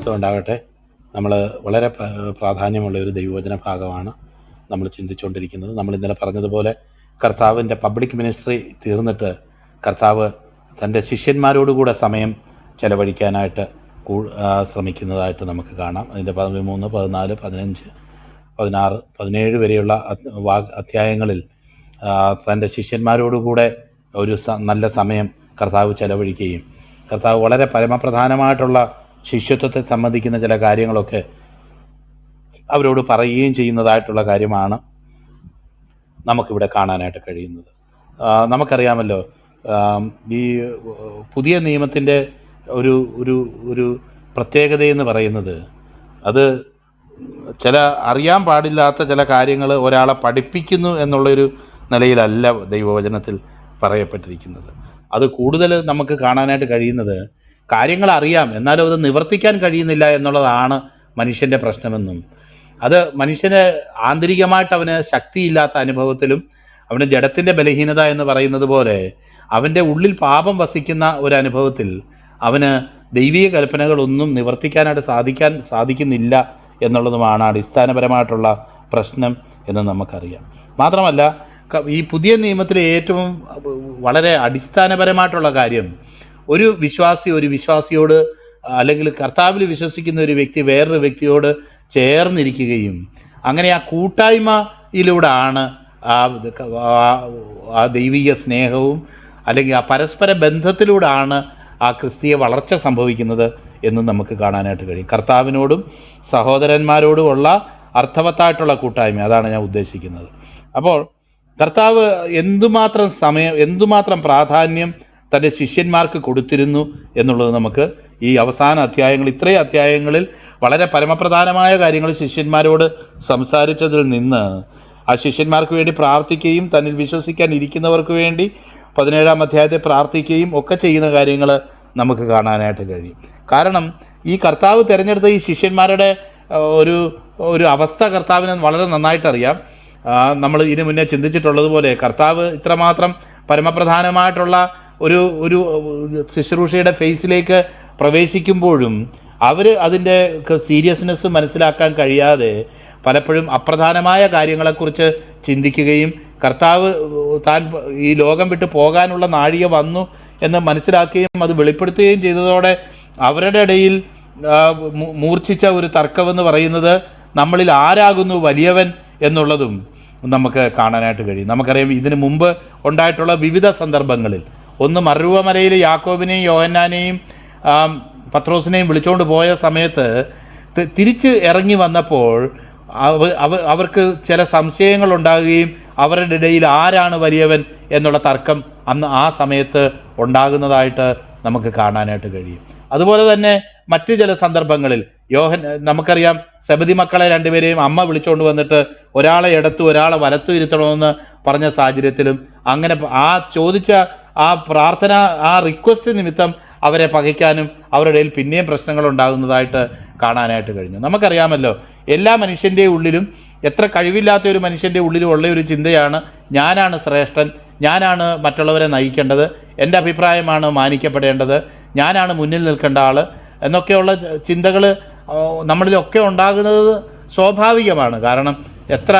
നാമത്തിന് ഉണ്ടാകട്ടെ. നമ്മൾ വളരെ പ്ര- പ്രാധാന്യമുള്ള ഒരു ദൈവവചന ഭാഗമാണ് നമ്മൾ ചിന്തിച്ചുകൊണ്ടിരിക്കുന്നത്. നമ്മൾ ഇന്നലെ പറഞ്ഞതുപോലെ കർത്താവിന്റെ പബ്ലിക് മിനിസ്ട്രി തീർന്നിട്ട് കർത്താവ് തന്റെ ശിഷ്യന്മാരോടുകൂടെ സമയം ചെലവഴിക്കാനായിട്ട് ശ്രമിക്കുന്നതായിട്ട് നമുക്ക് കാണാം. അതിന്റെ പതിമൂന്ന് പതിനാല് പതിനഞ്ച് പതിനാറ് പതിനേഴ് വരെയുള്ള അധ്യായങ്ങളിൽ തന്റെ ശിഷ്യന്മാരോടുകൂടെ ഒരു നല്ല സമയം കർത്താവ് ചെലവഴിക്കുകയും കർത്താവ് വളരെ പരമപ്രധാനമായിട്ടുള്ള ശിഷ്യത്വത്തെ സംബന്ധിക്കുന്ന ചില കാര്യങ്ങളൊക്കെ അവരോട് പറയുകയും ചെയ്യുന്നതായിട്ടുള്ള കാര്യമാണ് നമുക്കിവിടെ കാണാനായിട്ട് കഴിയുന്നത്. നമുക്കറിയാമല്ലോ ഈ പുതിയ നിയമത്തിന്റെ ഒരു ഒരു ഒരു പ്രത്യേകതയെന്ന് പറയുന്നത് അത് ചില അറിയാൻ പാടില്ലാത്ത ചില കാര്യങ്ങൾ ഒരാളെ പഠിപ്പിക്കുന്നു എന്നുള്ളൊരു നിലയിലല്ല ദൈവവചനത്തിൽ പറയപ്പെട്ടിരിക്കുന്നത്. അത് കൂടുതൽ നമുക്ക് കാണാനായിട്ട് കഴിയുന്നത് കാര്യങ്ങൾ അറിയാം എന്നാലും അത് നിവർത്തിക്കാൻ കഴിയുന്നില്ല എന്നുള്ളതാണ് മനുഷ്യന്റെ പ്രശ്നമെന്നും. അത് മനുഷ്യന് ആന്തരികമായിട്ട് അവന് ശക്തിയില്ലാത്ത അനുഭവത്തിലും അവന് ജഡത്തിന്റെ ബലഹീനത എന്ന് പറയുന്നത് പോലെ അവന്റെ ഉള്ളിൽ പാപം വസിക്കുന്ന ഒരു അനുഭവത്തിൽ അവന് ദൈവീയ കൽപ്പനകളൊന്നും നിവർത്തിക്കാനായിട്ട് സാധിക്കാൻ സാധിക്കുന്നില്ല എന്നുള്ളതുമാണ് അടിസ്ഥാനപരമായിട്ടുള്ള പ്രശ്നം എന്ന് നമുക്കറിയാം. മാത്രമല്ല ഈ പുതിയ നിയമത്തിലെ ഏറ്റവും വളരെ അടിസ്ഥാനപരമായിട്ടുള്ള കാര്യം ഒരു വിശ്വാസി ഒരു വിശ്വാസിയോട് അല്ലെങ്കിൽ കർത്താവിൽ വിശ്വസിക്കുന്ന ഒരു വ്യക്തി വേറൊരു വ്യക്തിയോട് ചേർന്നിരിക്കുകയും അങ്ങനെ ആ കൂട്ടായ്മയിലൂടെയാണ് ആ ആ- ദൈവിക സ്നേഹവും അല്ലെങ്കിൽ ആ പരസ്പര ബന്ധത്തിലൂടെയാണ് ആ ക്രിസ്തീയ വളർച്ച സംഭവിക്കുന്നത് എന്ന് നമുക്ക് കാണാനായിട്ട് കഴിയും. കർത്താവിനോടും സഹോദരന്മാരോടുമുള്ള അർത്ഥവത്തായിട്ടുള്ള കൂട്ടായ്മ അതാണ് ഞാൻ ഉദ്ദേശിക്കുന്നത്. അപ്പോൾ കർത്താവ് എന്തുമാത്രം സമയം എന്തുമാത്രം പ്രാധാന്യം തന്റെ ശിഷ്യന്മാർക്ക് കൊടുത്തിരുന്നു എന്നുള്ളത് നമുക്ക് ഈ അവസാന അധ്യായങ്ങൾ ഇത്രയും അധ്യായങ്ങളിൽ വളരെ പരമപ്രധാനമായ കാര്യങ്ങൾ ശിഷ്യന്മാരോട് സംസാരിച്ചതിൽ നിന്ന് ആ ശിഷ്യന്മാർക്ക് വേണ്ടി പ്രാർത്ഥിക്കുകയും തന്നിൽ വിശ്വസിക്കാൻ ഇരിക്കുന്നവർക്ക് വേണ്ടി പതിനേഴാം അധ്യായത്തെ പ്രാർത്ഥിക്കുകയും ഒക്കെ ചെയ്യുന്ന കാര്യങ്ങൾ നമുക്ക് കാണാനായിട്ട് കഴിയും. കാരണം ഈ കർത്താവ് തിരഞ്ഞെടുത്ത ഈ ശിഷ്യന്മാരുടെ ഒരു ഒരു അവസ്ഥ കർത്താവിന് വളരെ നന്നായിട്ടറിയാം. നമ്മൾ ഇതിനു മുന്നേ ചിന്തിച്ചിട്ടുള്ളതുപോലെ കർത്താവ് ഇത്രമാത്രം പരമപ്രധാനമായിട്ടുള്ള ഒരു ഒരു ശുശ്രൂഷയുടെ ഫേസിലേക്ക് പ്രവേശിക്കുമ്പോഴും അവർ അതിന്റെ സീരിയസ്നെസ് മനസ്സിലാക്കാൻ കഴിയാതെ പലപ്പോഴും അപ്രധാനമായ കാര്യങ്ങളെക്കുറിച്ച് ചിന്തിക്കുകയും കർത്താവ് താൻ ഈ ലോകം വിട്ട് പോകാനുള്ള നാഴിക വന്നു എന്ന് മനസ്സിലാക്കുകയും അത് വെളിപ്പെടുത്തുകയും ചെയ്തതോടെ അവരുടെ ഇടയിൽ മൂർച്ഛിച്ച ഒരു തർക്കമെന്ന് പറയുന്നത് നമ്മളിൽ ആരാകുന്നു വലിയവൻ എന്നുള്ളതും നമുക്ക് കാണാനായിട്ട് കഴിയും. നമുക്കറിയാം ഇതിനു മുമ്പ് ഉണ്ടായിട്ടുള്ള വിവിധ സന്ദർഭങ്ങളിൽ ഒന്ന് മറുവമലയിൽ യാക്കോബിനെയും യോഹന്നാനെയും പത്രോസിനെയും വിളിച്ചുകൊണ്ട് പോയ സമയത്ത് തിരിച്ച് ഇറങ്ങി വന്നപ്പോൾ അവ അവ- അവർക്ക് ചില സംശയങ്ങൾ ഉണ്ടാകുകയും അവരുടെ ഇടയിൽ ആരാണ് വലിയവൻ എന്നുള്ള തർക്കം അന്ന് ആ സമയത്ത് ഉണ്ടാകുന്നതായിട്ട് നമുക്ക് കാണാനായിട്ട് കഴിയും. അതുപോലെ തന്നെ മറ്റു ചില സന്ദർഭങ്ങളിൽ യോഹൻ നമുക്കറിയാം സബതി മക്കളെ രണ്ടുപേരെയും അമ്മ വിളിച്ചുകൊണ്ട് വന്നിട്ട് ഒരാളെ ഇടത്തു ഒരാളെ വലത്തു ഇരുത്തണമെന്ന് പറഞ്ഞ സാഹചര്യത്തിലും അങ്ങനെ ആ ചോദിച്ച ആ പ്രാർത്ഥന ആ റിക്വസ്റ്റ് നിമിത്തം അവരെ പകയ്ക്കാനും അവരുടെ പിന്നെയും പ്രശ്നങ്ങൾ ഉണ്ടാകുന്നതായിട്ട് കാണാനായിട്ട് കഴിഞ്ഞു. നമുക്കറിയാമല്ലോ എല്ലാ മനുഷ്യന്റെ ഉള്ളിലും എത്ര കഴിവില്ലാത്ത ഒരു മനുഷ്യന്റെ ഉള്ളിലും ഉള്ള ഒരു ചിന്തയാണ് ഞാനാണ് ശ്രേഷ്ഠൻ ഞാനാണ് മറ്റുള്ളവരെ നയിക്കേണ്ടത് എന്റെ അഭിപ്രായമാണ് മാനിക്കപ്പെടേണ്ടത് ഞാനാണ് മുന്നിൽ നിൽക്കേണ്ട ആൾ എന്നൊക്കെയുള്ള ചിന്തകൾ നമ്മളിലൊക്കെ ഉണ്ടാകുന്നത് സ്വാഭാവികമാണ്. കാരണം എത്ര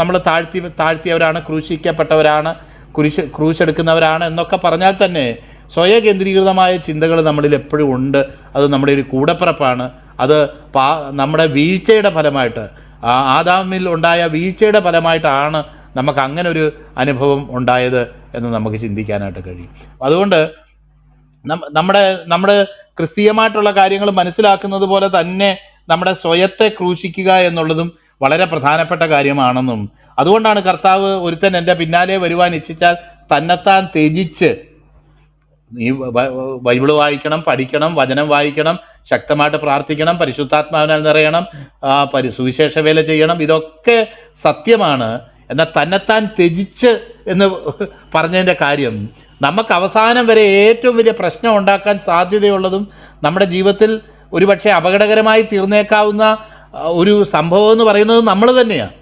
നമ്മൾ താഴ്ത്തി താഴ്ത്തിയവരാണ് ക്രൂശിക്കപ്പെട്ടവരാണ് കുരിശ് ക്രൂശെടുക്കുന്നവരാണ് എന്നൊക്കെ പറഞ്ഞാൽ തന്നെ സ്വയകേന്ദ്രീകൃതമായ ചിന്തകൾ നമ്മളിൽ എപ്പോഴും ഉണ്ട്. അത് നമ്മുടെ ഒരു കൂടപ്പിറപ്പാണ്. അത് പാ നമ്മുടെ വീഴ്ചയുടെ ഫലമായിട്ട് ആദാമിൽ ഉണ്ടായ വീഴ്ചയുടെ ഫലമായിട്ടാണ് നമുക്ക് അങ്ങനെ ഒരു അനുഭവം ഉണ്ടായത് എന്ന് നമുക്ക് ചിന്തിക്കാനായിട്ട് കഴിയും. അതുകൊണ്ട് നമ്മുടെ നമ്മുടെ ക്രിസ്തീയമായിട്ടുള്ള കാര്യങ്ങൾ മനസ്സിലാക്കുന്നത് പോലെ തന്നെ നമ്മുടെ സ്വയത്തെ ക്രൂശിക്കുക എന്നുള്ളതും വളരെ പ്രധാനപ്പെട്ട കാര്യമാണെന്നും അതുകൊണ്ടാണ് കർത്താവ് ഒരുത്തൻ എന്റെ പിന്നാലെ വരുവാൻ ഇച്ഛിച്ചാൽ തന്നെത്താൻ ത്യജിച്ച് നീ ബ- ബ- ബൈബിൾ വായിക്കണം പഠിക്കണം വചനം വായിക്കണം ശക്തമായിട്ട് പ്രാർത്ഥിക്കണം പരിശുദ്ധാത്മാവിനാൽ നിറയണം സുവിശേഷ വേല ചെയ്യണം. ഇതൊക്കെ സത്യമാണ്. എന്നാൽ തന്നെത്താൻ ത്യജിച്ച് എന്ന് പറഞ്ഞതിന്റെ കാര്യം നമുക്ക് അവസാനം വരെ ഏറ്റവും വലിയ പ്രശ്നം ഉണ്ടാക്കാൻ സാധ്യതയുള്ളതും നമ്മുടെ ജീവിതത്തിൽ ഒരുപക്ഷെ അപകടകരമായി തീർന്നേക്കാവുന്ന ഒരു സംഭവം എന്ന് പറയുന്നത് നമ്മൾ തന്നെയാണ്.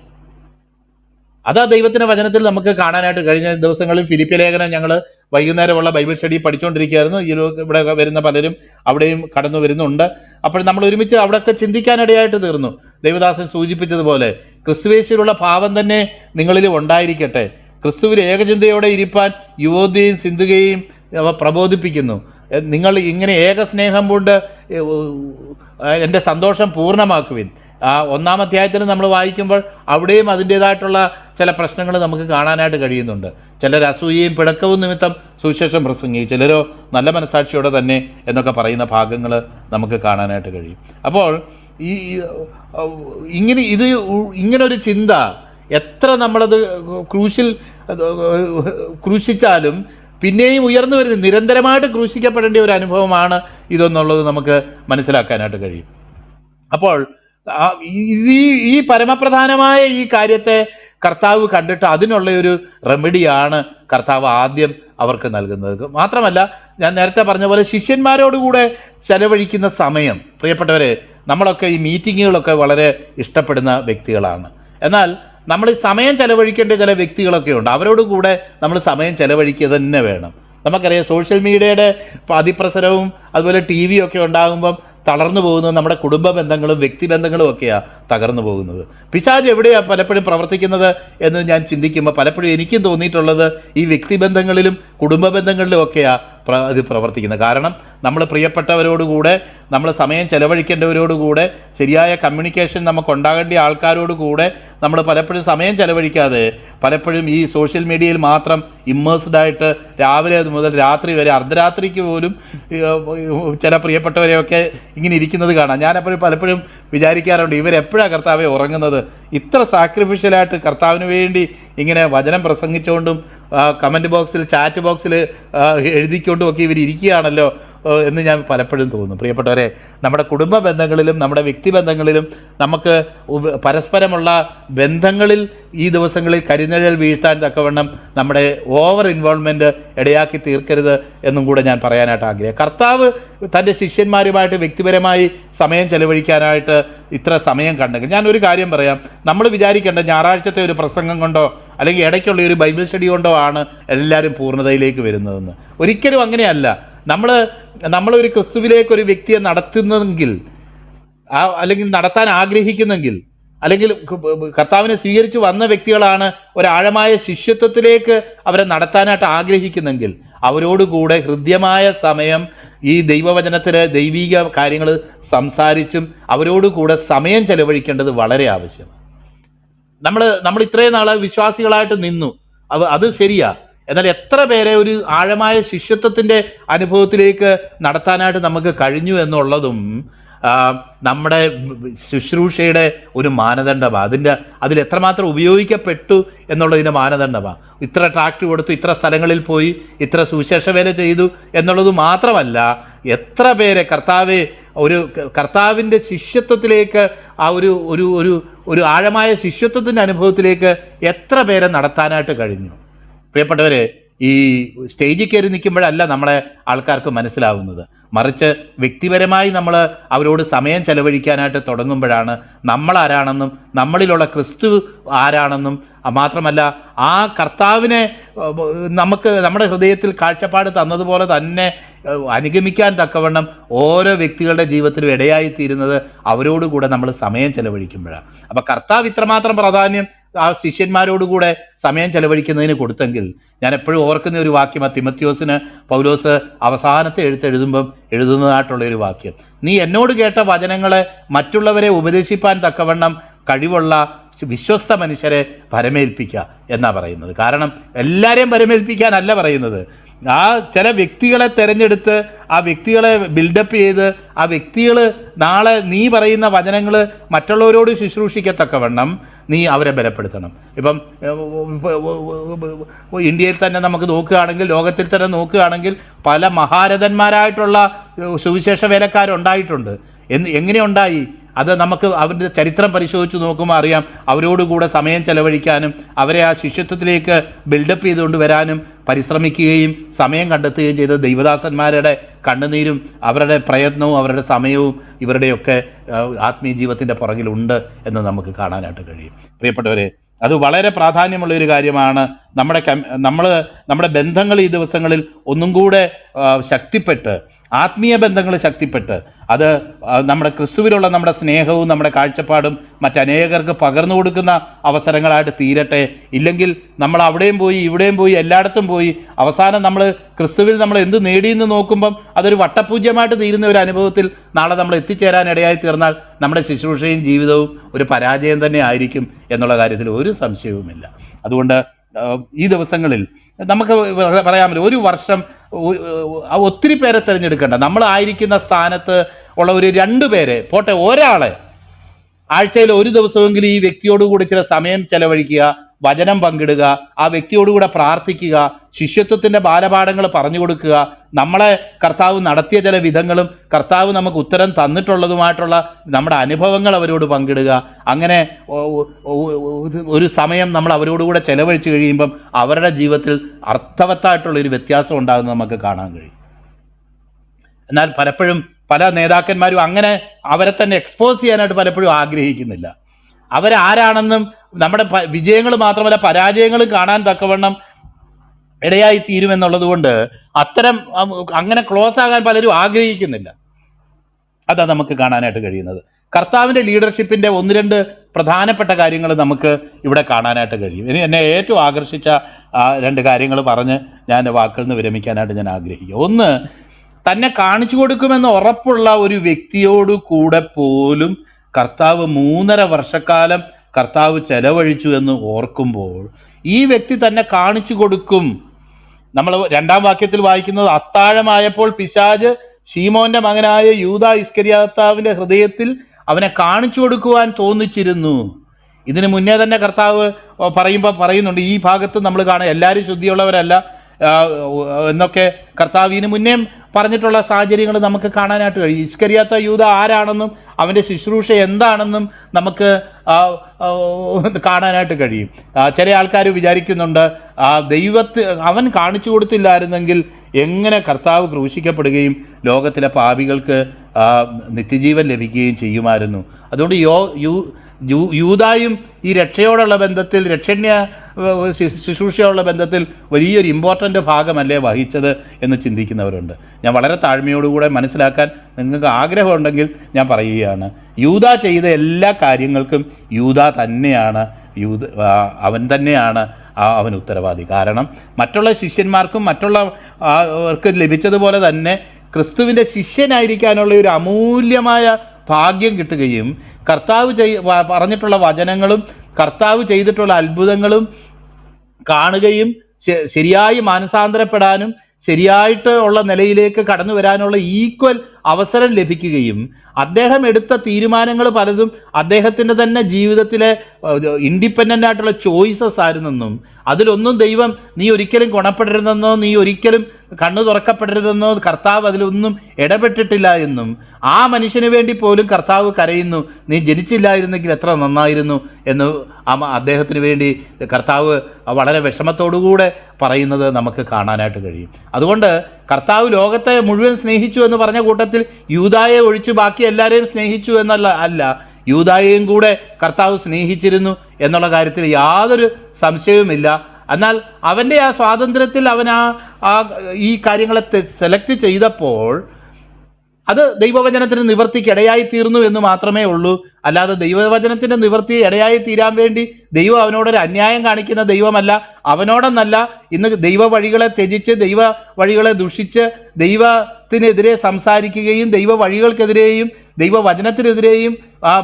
അതാ ദൈവത്തിന്റെ വചനത്തിൽ നമുക്ക് കാണാനായിട്ട് കഴിഞ്ഞ ദിവസങ്ങളിൽ ഫിലിപ്പിയ ലേഖനം ഞങ്ങൾ വൈകുന്നേരമുള്ള ബൈബിൾ സ്റ്റഡി പഠിച്ചുകൊണ്ടിരിക്കുകയായിരുന്നു ഈ ഇവിടെ വരുന്ന പലരും അവിടെയും കടന്നു വരുന്നുണ്ട്. അപ്പോൾ നമ്മൾ ഒരുമിച്ച് അവിടെയൊക്കെ ചിന്തിക്കാനിടയായിട്ട് തീർന്നു. ദൈവദാസൻ സൂചിപ്പിച്ചതുപോലെ ക്രിസ്തുവേശ്വരുള്ള ഭാവം തന്നെ നിങ്ങളിൽ ഉണ്ടായിരിക്കട്ടെ. ക്രിസ്തുവിൽ ഏകചിന്തയോടെ ഇരിപ്പാൻ യുവതിയും സിന്ധുകയും അവ പ്രബോധിപ്പിക്കുന്നു. നിങ്ങൾ ഇങ്ങനെ ഏക സ്നേഹം കൊണ്ട് എന്റെ സന്തോഷം പൂർണമാക്കുവിൻ. ആ ഒന്നാം അധ്യായത്തിൽ നമ്മൾ വായിക്കുമ്പോൾ അവിടെയും അതിന്റേതായിട്ടുള്ള ചില പ്രശ്നങ്ങൾ നമുക്ക് കാണാനായിട്ട് കഴിയുന്നുണ്ട്. ചിലർ അസൂയയും പിടക്കവും നിമിത്തം സുവിശേഷം പ്രസംഗി ചിലരോ നല്ല മനസാക്ഷിയോടെ തന്നെ എന്നൊക്കെ പറയുന്ന ഭാഗങ്ങൾ നമുക്ക് കാണാനായിട്ട് കഴിയും. അപ്പോൾ ഈ ഇങ്ങനെ ഇത് ഇങ്ങനെ ഇങ്ങനൊരു ചിന്ത എത്ര നമ്മളത് ക്രൂശിൽ ക്രൂശിച്ചാലും പിന്നെയും ഉയർന്നു വരുന്ന നിരന്തരമായിട്ട് ക്രൂശിക്കപ്പെടേണ്ട ഒരു അനുഭവമാണ് ഇതെന്നുള്ളത് നമുക്ക് മനസ്സിലാക്കാനായിട്ട് കഴിയും. അപ്പോൾ ഈ ഈ പരമപ്രധാനമായ ഈ കാര്യത്തെ കർത്താവ് കണ്ടിട്ട് അതിനുള്ള ഒരു റെമഡിയാണ് കർത്താവ് ആദ്യം അവർക്ക് നൽകുന്നത്. മാത്രമല്ല ഞാൻ നേരത്തെ പറഞ്ഞ പോലെ ശിഷ്യന്മാരോടുകൂടെ ചെലവഴിക്കുന്ന സമയം പ്രിയപ്പെട്ടവരെ നമ്മളൊക്കെ ഈ മീറ്റിങ്ങുകളൊക്കെ വളരെ ഇഷ്ടപ്പെടുന്ന വ്യക്തികളാണ്. എന്നാൽ നമ്മൾ ഈ സമയം ചെലവഴിക്കേണ്ട ചില വ്യക്തികളൊക്കെ ഉണ്ട്. അവരോട് കൂടെ നമ്മൾ സമയം ചെലവഴിക്കുക തന്നെ വേണം. നമുക്കറിയാം സോഷ്യൽ മീഡിയയുടെ അതിപ്രസരവും അതുപോലെ ടി വി ഒക്കെ ഉണ്ടാകുമ്പം തളർന്നു പോകുന്നത് നമ്മുടെ കുടുംബ ബന്ധങ്ങളും വ്യക്തിബന്ധങ്ങളും ഒക്കെയാണ് തകർന്നു പോകുന്നത്. പിശാജ് എവിടെയാണ് പലപ്പോഴും പ്രവർത്തിക്കുന്നത് എന്ന് ഞാൻ ചിന്തിക്കുമ്പോൾ പലപ്പോഴും എനിക്കും തോന്നിയിട്ടുള്ളത് ഈ വ്യക്തിബന്ധങ്ങളിലും കുടുംബ ബന്ധങ്ങളിലും ഒക്കെയാണ് ഇത് പ്രവർത്തിക്കുന്നത് കാരണം നമ്മൾ പ്രിയപ്പെട്ടവരോടുകൂടെ നമ്മൾ സമയം ചെലവഴിക്കേണ്ടവരോടുകൂടെ ശരിയായ കമ്മ്യൂണിക്കേഷൻ നമുക്ക് ഉണ്ടാകേണ്ട ആൾക്കാരോടുകൂടെ നമ്മൾ പലപ്പോഴും സമയം ചെലവഴിക്കാതെ പലപ്പോഴും ഈ സോഷ്യൽ മീഡിയയിൽ മാത്രം ഇമ്മേഴ്സ്ഡ് ആയിട്ട് രാവിലെ മുതൽ രാത്രി വരെ അർദ്ധരാത്രിക്ക് പോലും ചില പ്രിയപ്പെട്ടവരെയൊക്കെ ഇങ്ങനെ ഇരിക്കുന്നത് കാണാം. ഞാനപ്പോഴും പലപ്പോഴും വിചാരിക്കാറുണ്ട് ഇവരെപ്പോഴാണ് കർത്താവെ ഉറങ്ങുന്നത്? ഇത്ര സാക്രിഫിഷ്യലായിട്ട് കർത്താവിന് വേണ്ടി ഇങ്ങനെ വചനം പ്രസംഗിച്ചുകൊണ്ടും കമന്റ് ബോക്സിൽ ചാറ്റ് ബോക്സിൽ എഴുതിക്കൊണ്ടും ഒക്കെ ഇവർ ഇരിക്കുകയാണല്ലോ എന്ന് ഞാൻ പലപ്പോഴും തോന്നുന്നു. പ്രിയപ്പെട്ടവരെ നമ്മുടെ കുടുംബ ബന്ധങ്ങളിലും നമ്മുടെ വ്യക്തി ബന്ധങ്ങളിലും നമുക്ക് പരസ്പരമുള്ള ബന്ധങ്ങളിൽ ഈ ദിവസങ്ങളിൽ കരിനിഴൽ വീഴ്ത്താൻ തക്കവണ്ണം നമ്മുടെ ഓവർ ഇൻവോൾവ്മെന്റ് ഇടയാക്കി തീർക്കരുത് എന്നും കൂടെ ഞാൻ പറയാനായിട്ട് ആഗ്രഹം കർത്താവ് തന്റെ ശിഷ്യന്മാരുമായിട്ട് വ്യക്തിപരമായി സമയം ചെലവഴിക്കാനായിട്ട് ഇത്ര സമയം കണ്ടെങ്കിൽ. ഞാനൊരു കാര്യം പറയാം. നമ്മൾ വിചാരിക്കേണ്ട ഞായറാഴ്ചത്തെ ഒരു പ്രസംഗം കൊണ്ടോ അല്ലെങ്കിൽ ഇടയ്ക്കുള്ള ഒരു ബൈബിൾ സ്റ്റഡി കൊണ്ടോ ആണ് എല്ലാവരും പൂർണതയിലേക്ക് വരുന്നതെന്ന്. ഒരിക്കലും അങ്ങനെയല്ല. നമ്മൾ നമ്മളൊരു ക്രിസ്തുവിലേക്ക് ഒരു വ്യക്തിയെ നടത്തുന്നെങ്കിൽ ആ അല്ലെങ്കിൽ നടത്താൻ ആഗ്രഹിക്കുന്നെങ്കിൽ അല്ലെങ്കിൽ കർത്താവിനെ സ്വീകരിച്ചു വന്ന വ്യക്തികളാണ് ഒരാഴമായ ശിഷ്യത്വത്തിലേക്ക് അവരെ നടത്താനായിട്ട് ആഗ്രഹിക്കുന്നെങ്കിൽ അവരോടുകൂടെ ഹൃദ്യമായ സമയം ഈ ദൈവവചനത്തിന് ദൈവീക കാര്യങ്ങൾ സംസാരിച്ചും അവരോടുകൂടെ സമയം ചെലവഴിക്കേണ്ടത് വളരെ ആവശ്യമാണ്. നമ്മൾ നമ്മൾ ഇത്രയും നാൾ വിശ്വാസികളായിട്ട് നിന്നു. അത് അത് ശരിയാ. എന്നാൽ എത്ര പേരെ ഒരു ആഴമായ ശിഷ്യത്വത്തിന്റെ അനുഭവത്തിലേക്ക് നടത്താനായിട്ട് നമുക്ക് കഴിഞ്ഞു എന്നുള്ളതും നമ്മുടെ ശുശ്രൂഷയുടെ ഒരു മാനദണ്ഡമാണ് അതിന്റെ അതിൽ എത്രമാത്രം ഉപയോഗിക്കപ്പെട്ടു എന്നുള്ളതിന്റെ മാനദണ്ഡമാണ് ഇത്ര ട്രാക്ട് കൊടുത്തു ഇത്ര സ്ഥലങ്ങളിൽ പോയി ഇത്ര സുവിശേഷ വേല ചെയ്തു എന്നുള്ളത് മാത്രമല്ല എത്ര പേരെ കർത്താവ് ഒരു കർത്താവിന്റെ ശിഷ്യത്വത്തിലേക്ക് ആ ഒരു ഒരു ഒരു ഒരു ആഴമായ ശിഷ്യത്വത്തിന്റെ അനുഭവത്തിലേക്ക് എത്ര പേരെ നടത്താനായിട്ട് കഴിഞ്ഞു? പ്രിയപ്പെട്ടവരെ ഈ സ്റ്റേജിൽ കയറി നിൽക്കുമ്പോഴല്ല നമ്മളെ ആൾക്കാർക്ക് മനസ്സിലാവുന്നത്. മറിച്ച് വ്യക്തിപരമായി നമ്മൾ അവരോട് സമയം ചെലവഴിക്കാനായിട്ട് തുടങ്ങുമ്പോഴാണ് നമ്മൾ ആരാണെന്നും നമ്മളിലുള്ള ക്രിസ്തു ആരാണെന്നും മാത്രമല്ല ആ കർത്താവിനെ നമുക്ക് നമ്മുടെ ഹൃദയത്തിൽ കാഴ്ചപ്പാട് തന്നതുപോലെ തന്നെ അനുഗമിക്കാൻ തക്കവണ്ണം ഓരോ വ്യക്തികളുടെ ജീവിതത്തിലും ഇടയായിത്തീരുന്നത് അവരോടുകൂടെ നമ്മൾ സമയം ചെലവഴിക്കുമ്പോഴാണ്. അപ്പോൾ കർത്താവ് ഇത്രമാത്രം പ്രാധാന്യം ആ ശിഷ്യന്മാരോടുകൂടെ സമയം ചെലവഴിക്കുന്നതിന് കൊടുത്തെങ്കിൽ ഞാൻ എപ്പോഴും ഓർക്കുന്ന ഒരു വാക്യം ആ തിമത്യോസിന് പൗലോസ് അവസാനത്തെ എഴുത്ത് എഴുതുമ്പം എഴുതുന്നതായിട്ടുള്ള ഒരു വാക്യം. നീ എന്നോട് കേട്ട വചനങ്ങളെ മറ്റുള്ളവരെ ഉപദേശിപ്പാൻ തക്കവണ്ണം കഴിവുള്ള വിശ്വസ്ത മനുഷ്യരെ പരമേൽപ്പിക്കുക എന്നാ പറയുന്നത്. കാരണം എല്ലാവരെയും പരമേൽപ്പിക്കാനല്ല പറയുന്നത്. ആ ചില വ്യക്തികളെ തിരഞ്ഞെടുത്ത് ആ വ്യക്തികളെ ബിൽഡപ്പ് ചെയ്ത് ആ വ്യക്തികൾ നാളെ നീ പറയുന്ന വചനങ്ങൾ മറ്റുള്ളവരോട് ശുശ്രൂഷിക്കത്തക്കവണ്ണം നീ അവരെ ബലപ്പെടുത്തണം. ഇപ്പം ഇന്ത്യയിൽ തന്നെ നമുക്ക് നോക്കുകയാണെങ്കിൽ ലോകത്തിൽ തന്നെ നോക്കുകയാണെങ്കിൽ പല മഹാരഥന്മാരായിട്ടുള്ള സുവിശേഷ വേലക്കാരുണ്ടായിട്ടുണ്ട്. എന്ന് എങ്ങനെയുണ്ടായി? അത് നമുക്ക് അവരുടെ ചരിത്രം പരിശോധിച്ച് നോക്കുമ്പോൾ അറിയാം. അവരോടുകൂടെ സമയം ചെലവഴിക്കാനും അവരെ ആ ശിഷ്യത്വത്തിലേക്ക് ബിൽഡപ്പ് ചെയ്തുകൊണ്ട് വരാനും പരിശ്രമിക്കുകയും സമയം കണ്ടെത്തുകയും ചെയ്ത ദൈവദാസന്മാരുടെ കണ്ണുനീരും അവരുടെ പ്രയത്നവും അവരുടെ സമയവും ഇവരുടെയൊക്കെ ആത്മീയ ജീവിതത്തിന്റെ പുറകിലുണ്ട് എന്ന് നമുക്ക് കാണാനായിട്ട് കഴിയും. പ്രിയപ്പെട്ടവരെ അത് വളരെ പ്രാധാന്യമുള്ള ഒരു കാര്യമാണ്. നമ്മുടെ നമ്മൾ നമ്മുടെ ബന്ധങ്ങൾ ഈ ദിവസങ്ങളിൽ ഒന്നും കൂടെ ശക്തിപ്പെട്ട് ആത്മീയ ബന്ധങ്ങൾ ശക്തിപ്പെട്ട് അത് നമ്മുടെ ക്രിസ്തുവിലുള്ള നമ്മുടെ സ്നേഹവും നമ്മുടെ കാഴ്ചപ്പാടും മറ്റനേകർക്ക് പകർന്നു കൊടുക്കുന്ന അവസരങ്ങളായിട്ട് തീരട്ടെ. ഇല്ലെങ്കിൽ നമ്മൾ അവിടെയും പോയി ഇവിടെയും പോയി എല്ലായിടത്തും പോയി അവസാനം നമ്മൾ ക്രിസ്തുവിൽ നമ്മൾ എന്ത് നേടിയെന്ന് നോക്കുമ്പം അതൊരു വട്ടപൂജ്യമായിട്ട് തീരുന്ന ഒരു അനുഭവത്തിൽ നാളെ നമ്മൾ എത്തിച്ചേരാൻ ഇടയായി തീർന്നാൽ നമ്മുടെ ശുശ്രൂഷയും ജീവിതവും ഒരു പരാജയം തന്നെ ആയിരിക്കും എന്നുള്ള കാര്യത്തിൽ ഒരു സംശയവുമില്ല. അതുകൊണ്ട് ഈ ദിവസങ്ങളിൽ നമുക്ക് പറ- പറയാമല്ലോ ഒരു വർഷം ഒത്തിരി പേരെ തിരഞ്ഞെടുക്കേണ്ട. നമ്മളായിരിക്കുന്ന സ്ഥാനത്ത് ഉള്ള ഒരു രണ്ട് പേരെ പോട്ടെ ഒരാളെ ആഴ്ചയിൽ ഒരു ദിവസമെങ്കിലും ഈ വ്യക്തിയോടുകൂടി ചില സമയം ചെലവഴിക്കുക വചനം പങ്കിടുക ആ വ്യക്തിയോടുകൂടെ പ്രാർത്ഥിക്കുക ശിഷ്യത്വത്തിന്റെ ബാലപാഠങ്ങൾ പറഞ്ഞു കൊടുക്കുക. നമ്മളെ കർത്താവ് നടത്തിയ ചില വിധങ്ങളും കർത്താവ് നമുക്ക് ഉത്തരം തന്നിട്ടുള്ളതുമായിട്ടുള്ള നമ്മുടെ അനുഭവങ്ങൾ അവരോട് പങ്കിടുക. അങ്ങനെ ഒരു സമയം നമ്മൾ അവരോടുകൂടെ ചെലവഴിച്ച് കഴിയുമ്പം അവരുടെ ജീവിതത്തിൽ അർത്ഥവത്തായിട്ടുള്ള ഒരു വ്യത്യാസം ഉണ്ടാകുന്നത് നമുക്ക് കാണാൻ കഴിയും. എന്നാൽ പലപ്പോഴും പല നേതാക്കന്മാരും അങ്ങനെ അവരെ തന്നെ എക്സ്പോസ് ചെയ്യാനായിട്ട് പലപ്പോഴും ആഗ്രഹിക്കുന്നില്ല. അവരാരാണെന്നും നമ്മുടെ വിജയങ്ങൾ മാത്രമല്ല പരാജയങ്ങളും കാണാൻ തക്കവണ്ണം ഇടയായി തീരുമെന്നുള്ളത് കൊണ്ട് അത്തരം അങ്ങനെ ക്ലോസ് ആകാൻ പലരും ആഗ്രഹിക്കുന്നില്ല. അതാ നമുക്ക് കാണാനായിട്ട് കഴിയുന്നത്. കർത്താവിന്റെ ലീഡർഷിപ്പിന്റെ ഒന്ന് രണ്ട് പ്രധാനപ്പെട്ട കാര്യങ്ങൾ നമുക്ക് ഇവിടെ കാണാനായിട്ട് കഴിയും. ഇനി എന്നെ ഏറ്റവും ആകർഷിച്ച രണ്ട് കാര്യങ്ങൾ പറഞ്ഞ് ഞാൻ വാക്കിൽ നിന്ന് വിരമിക്കാനായിട്ട് ഞാൻ ആഗ്രഹിക്കുക ഒന്ന് തന്നെ കാണിച്ചു കൊടുക്കുമെന്ന് ഉറപ്പുള്ള ഒരു വ്യക്തിയോട് കൂടെ പോലും കർത്താവ് മൂന്നര വർഷക്കാലം കർത്താവ് ചെലവഴിച്ചു എന്ന് ഓർക്കുമ്പോൾ ഈ വ്യക്തി തന്നെ കാണിച്ചു കൊടുക്കും. നമ്മൾ രണ്ടാം വാക്യത്തിൽ വായിക്കുന്നത് അത്താഴമായപ്പോൾ പിശാജ് ഷീമോന്റെ മകനായ യൂത ഇസ്കരിയാത്താവിന്റെ ഹൃദയത്തിൽ അവനെ കാണിച്ചു കൊടുക്കുവാൻ തോന്നിച്ചിരുന്നു. ഇതിന് മുന്നേ തന്നെ കർത്താവ് പറയുമ്പോൾ പറയുന്നുണ്ട് ഈ ഭാഗത്ത് നമ്മൾ കാണാം എല്ലാവരും ശുദ്ധിയുള്ളവരല്ല എന്നൊക്കെ കർത്താവ് ഇതിന് മുന്നേ പറഞ്ഞിട്ടുള്ള സാഹചര്യങ്ങൾ നമുക്ക് കാണാനായിട്ട് കഴിയും. ഇസ്കരിയാത്ത യൂത ആരാണെന്നും അവന്റെ ശുശ്രൂഷ എന്താണെന്നും നമുക്ക് കാണാനായിട്ട് കഴിയും. ചില ആൾക്കാർ വിചാരിക്കുന്നുണ്ട് ആ ദൈവത്തെ അവൻ കാണിച്ചു കൊടുത്തില്ലായിരുന്നെങ്കിൽ എങ്ങനെ കർത്താവ് ക്രൂശിക്കപ്പെടുകയും ലോകത്തിലെ പാപികൾക്ക് നിത്യജീവൻ ലഭിക്കുകയും ചെയ്യുമായിരുന്നു. അതുകൊണ്ട് യോ യൂ യൂ- യൂദായും ഈ രക്ഷയോടുള്ള ബന്ധത്തിൽ രക്ഷണ്യ ശുശ്രൂഷയുള്ള ബന്ധത്തിൽ വലിയൊരു ഇമ്പോർട്ടന്റ് ഭാഗമല്ലേ വഹിച്ചത് എന്ന് ചിന്തിക്കുന്നവരുണ്ട്. ഞാൻ വളരെ താഴ്മയോടുകൂടെ മനസ്സിലാക്കാൻ നിങ്ങൾക്ക് ആഗ്രഹമുണ്ടെങ്കിൽ ഞാൻ പറയുകയാണ്. യൂത ചെയ്ത എല്ലാ കാര്യങ്ങൾക്കും യൂത തന്നെയാണ് യൂത അവൻ തന്നെയാണ് അവൻ ഉത്തരവാദി. കാരണം മറ്റുള്ള ശിഷ്യന്മാർക്കും മറ്റുള്ളവർക്ക് ലഭിച്ചതുപോലെ തന്നെ ക്രിസ്തുവിന്റെ ശിഷ്യനായിരിക്കാനുള്ള ഒരു അമൂല്യമായ ഭാഗ്യം കിട്ടുകയും കർത്താവ് ചെയ് പറഞ്ഞിട്ടുള്ള വചനങ്ങളും കർത്താവ് ചെയ്തിട്ടുള്ള അത്ഭുതങ്ങളും കാണുകയും ശരിയായി മാനസാന്തരപ്പെടാനും ശരിയായിട്ട് ഉള്ള നിലയിലേക്ക് കടന്നു വരാനുള്ള ഈക്വൽ അവസരം ലഭിക്കുകയും അദ്ദേഹം എടുത്ത തീരുമാനങ്ങൾ പലതും അദ്ദേഹത്തിന്റെ തന്നെ ജീവിതത്തിലെ ഇൻഡിപെൻഡന്റ് ആയിട്ടുള്ള ചോയ്സസ് ആയിരുന്നെന്നും അതിലൊന്നും ദൈവം നീ ഒരിക്കലും ഗുണപ്പെടരുതെന്നോ നീ ഒരിക്കലും കണ്ണു തുറക്കപ്പെടരുതെന്നോ കർത്താവ് അതിലൊന്നും ഇടപെട്ടിട്ടില്ല എന്നും ആ മനുഷ്യന് വേണ്ടി പോലും കർത്താവ് കരയുന്നു നീ ജനിച്ചില്ലായിരുന്നെങ്കിൽ എത്ര നന്നായിരുന്നു എന്ന് അദ്ദേഹത്തിന് വേണ്ടി കർത്താവ് വളരെ വിഷമത്തോടുകൂടെ പറയുന്നത് നമുക്ക് കാണാനായിട്ട് കഴിയും. അതുകൊണ്ട് കർത്താവ് ലോകത്തെ മുഴുവൻ സ്നേഹിച്ചു എന്ന് പറഞ്ഞ കൂട്ടത്തിൽ യൂതായെ ഒഴിച്ചു ബാക്കി എല്ലാവരെയും സ്നേഹിച്ചു എന്നല്ല അല്ല. യൂതായെയും കൂടെ കർത്താവ് സ്നേഹിച്ചിരുന്നു എന്നുള്ള കാര്യത്തിൽ യാതൊരു സംശയവുമില്ല. എന്നാൽ അവന്റെ ആ സ്വാതന്ത്ര്യത്തിൽ അവൻ ആ ഈ കാര്യങ്ങളെ സെലക്ട് ചെയ്തപ്പോൾ അത് ദൈവവചനത്തിന് നിവർത്തിക്ക് ഇടയായി തീർന്നു എന്ന് മാത്രമേ ഉള്ളൂ. അല്ലാതെ ദൈവവചനത്തിന്റെ നിവർത്തി ഇടയായി തീരാൻ വേണ്ടി ദൈവം അവനോടൊരു അന്യായം കാണിക്കുന്ന ദൈവമല്ല. അവനോടെന്നല്ല ഇന്ന് ദൈവ വഴികളെ ത്യജിച്ച് ദൈവ വഴികളെ ദുഷിച്ച് ദൈവത്തിനെതിരെ സംസാരിക്കുകയും ദൈവ വഴികൾക്കെതിരെയും ദൈവവചനത്തിനെതിരെയും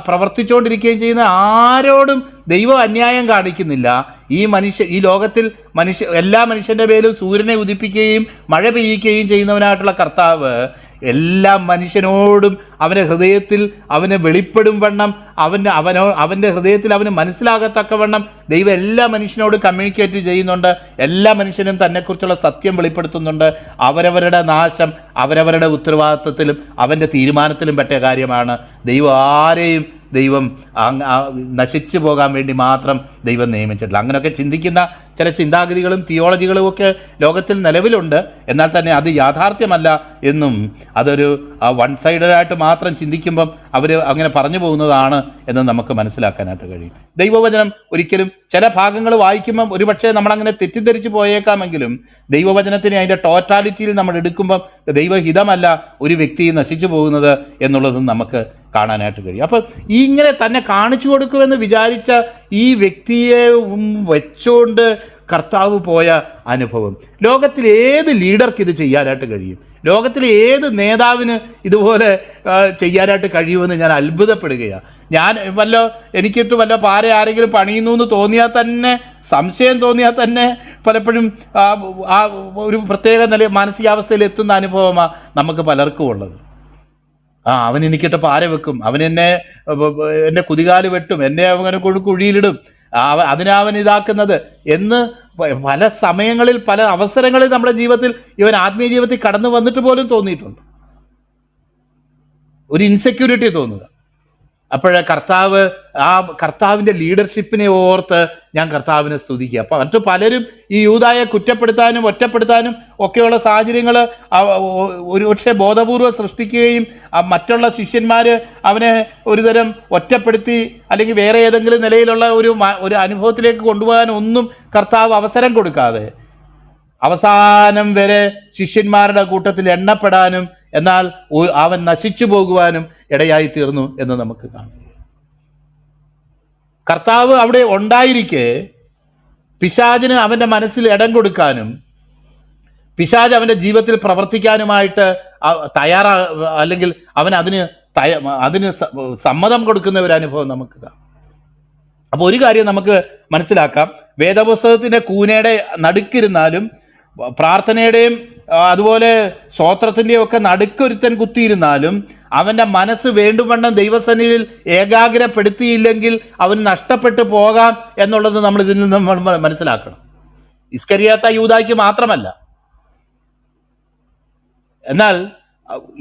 പ്രവർത്തിച്ചുകൊണ്ടിരിക്കുകയും ചെയ്യുന്ന ആരോടും ദൈവം അന്യായം കാണിക്കുന്നില്ല. ഈ മനുഷ്യ ഈ ലോകത്തിൽ മനുഷ്യ എല്ലാ മനുഷ്യന്റെ പേരും സൂര്യനെ ഉദിപ്പിക്കുകയും മഴ പെയ്യിക്കുകയും ചെയ്യുന്നവനായിട്ടുള്ള കർത്താവ് എല്ലാ മനുഷ്യനോടും അവന്റെ ഹൃദയത്തിൽ അവന് വെളിപ്പെടും വണ്ണം അവന്റെ അവനോ അവന്റെ ഹൃദയത്തിൽ അവന് മനസ്സിലാകത്തക്ക വണ്ണം. ദൈവം എല്ലാ മനുഷ്യനോടും കമ്മ്യൂണിക്കേറ്റ് ചെയ്യുന്നുണ്ട്. എല്ലാ മനുഷ്യനും തന്നെക്കുറിച്ചുള്ള സത്യം വെളിപ്പെടുത്തുന്നുണ്ട്. അവരവരുടെ നാശം അവരവരുടെ ഉത്തരവാദിത്വത്തിലും അവന്റെ തീരുമാനത്തിലും പറ്റിയ കാര്യമാണ്. ദൈവം ആരെയും ദൈവം നശിച്ചു പോകാൻ വേണ്ടി മാത്രം ദൈവം നിയമിച്ചിട്ടില്ല. അങ്ങനെയൊക്കെ ചിന്തിക്കുന്ന ചില ചിന്താഗതികളും തിയോളജികളും ഒക്കെ ലോകത്തിൽ നിലവിലുണ്ട്. എന്നാൽ തന്നെ അത് യാഥാർത്ഥ്യമല്ല എന്നും അതൊരു വൺ സൈഡഡായിട്ട് മാത്രം ചിന്തിക്കുമ്പം അവർ അങ്ങനെ പറഞ്ഞു പോകുന്നതാണ് എന്ന് നമുക്ക് മനസ്സിലാക്കാനായിട്ട് കഴിയും. ദൈവവചനം ഒരിക്കലും ചില ഭാഗങ്ങൾ വായിക്കുമ്പം ഒരുപക്ഷെ നമ്മളങ്ങനെ തെറ്റിദ്ധരിച്ച് പോയേക്കാമെങ്കിലും ദൈവവചനത്തിനെ അതിന്റെ ടോറ്റാലിറ്റിയിൽ നമ്മൾ എടുക്കുമ്പം ദൈവഹിതമല്ല ഒരു വ്യക്തി നശിച്ചു പോകുന്നത് എന്നുള്ളതും നമുക്ക് കാണാനായിട്ട് കഴിയും. അപ്പം ഈ ഇങ്ങനെ തന്നെ കാണിച്ചു കൊടുക്കുമെന്ന് വിചാരിച്ച ഈ വ്യക്തിയെ വെച്ചുകൊണ്ട് കർത്താവ് പോയ അനുഭവം. ലോകത്തിൽ ഏത് ലീഡർക്ക് ഇത് ചെയ്യാനായിട്ട് കഴിയും? ലോകത്തിലെ ഏത് നേതാവിന് ഇതുപോലെ ചെയ്യാനായിട്ട് കഴിയുമെന്ന് ഞാൻ അത്ഭുതപ്പെടുകയാണ് ഞാൻ വല്ല എനിക്കിട്ട് വല്ല പാര ആരെങ്കിലും പണിയുന്നു എന്ന് തോന്നിയാൽ തന്നെ സംശയം തോന്നിയാൽ തന്നെ പലപ്പോഴും ആ ഒരു പ്രത്യേക നില മാനസികാവസ്ഥയിൽ എത്തുന്ന അനുഭവമാണ് നമുക്ക് പലർക്കും ഉള്ളത്. ആ അവൻ എനിക്കിട്ടപ്പോൾ ആരെ വെക്കും. അവൻ എന്നെ എന്റെ കുതികാൽ വെട്ടും. എന്നെ അവനെ കൊണ്ട് കുഴിയിലിടും. അവ- അതിനാ അവൻ ഇതാക്കുന്നത്. എന്ന് പല സമയങ്ങളിൽ പല അവസരങ്ങളിൽ നമ്മുടെ ജീവിതത്തിൽ ഇവൻ ആത്മീയ ജീവിതത്തിൽ കടന്നു വന്നിട്ട് പോലും തോന്നിയിട്ടുണ്ട്. ഒരു ഇൻസെക്യൂരിറ്റി തോന്നുക. അപ്പോഴ കർത്താവ് ആ കർത്താവിന്റെ ലീഡർഷിപ്പിനെ ഓർത്ത് ഞാൻ കർത്താവിനെ സ്തുതിക്കുക. അപ്പം മറ്റു പലരും ഈ യൂതായെ കുറ്റപ്പെടുത്താനും ഒറ്റപ്പെടുത്താനും ഒക്കെയുള്ള സാഹചര്യങ്ങൾ ഒരു പക്ഷേ ബോധപൂർവം സൃഷ്ടിക്കുകയും മറ്റുള്ള ശിഷ്യന്മാർ അവനെ ഒരുതരം ഒറ്റപ്പെടുത്തി അല്ലെങ്കിൽ വേറെ ഏതെങ്കിലും നിലയിലുള്ള ഒരു ഒരു അനുഭവത്തിലേക്ക് കൊണ്ടുപോകാൻ ഒന്നും കർത്താവ് അവസരം കൊടുക്കാതെ അവസാനം വരെ ശിഷ്യന്മാരുടെ കൂട്ടത്തിൽ എണ്ണപ്പെടാനും എന്നാൽ അവൻ നശിച്ചു പോകുവാനും ഇടയായി തീർന്നു എന്ന് നമുക്ക് കാണാം. കർത്താവ് അവിടെ ഉണ്ടായിരിക്കെ പിശാചിന് അവന്റെ മനസ്സിൽ ഇടം കൊടുക്കാനും പിശാജ് അവന്റെ ജീവിതത്തിൽ പ്രവർത്തിക്കാനുമായിട്ട് തയ്യാറാ അല്ലെങ്കിൽ അവൻ അതിന് അതിന് സമ്മതം കൊടുക്കുന്ന ഒരു അനുഭവം നമുക്ക് കാണാം. അപ്പോൾ ഒരു കാര്യം നമുക്ക് മനസ്സിലാക്കാം. വേദപുസ്തകത്തിന്റെ കൂനയുടെ നടുക്കിരുന്നാലും പ്രാർത്ഥനയുടെയും അതുപോലെ സ്വോത്രത്തിന്റെയും ഒക്കെ നടുക്കൊരുത്തൻ കുത്തിയിരുന്നാലും അവന്റെ മനസ്സ് വേണ്ടുവണ്ണം ദൈവസന്നിധിയിൽ ഏകാഗ്രപ്പെടുത്തിയില്ലെങ്കിൽ അവൻ നഷ്ടപ്പെട്ടു പോകാം എന്നുള്ളത് നമ്മൾ ഇതിൽ നിന്ന് നമ്മൾ മനസ്സിലാക്കണം. ഇസ്കരിയാത്ത യൂതായ്ക്ക് മാത്രമല്ല. എന്നാൽ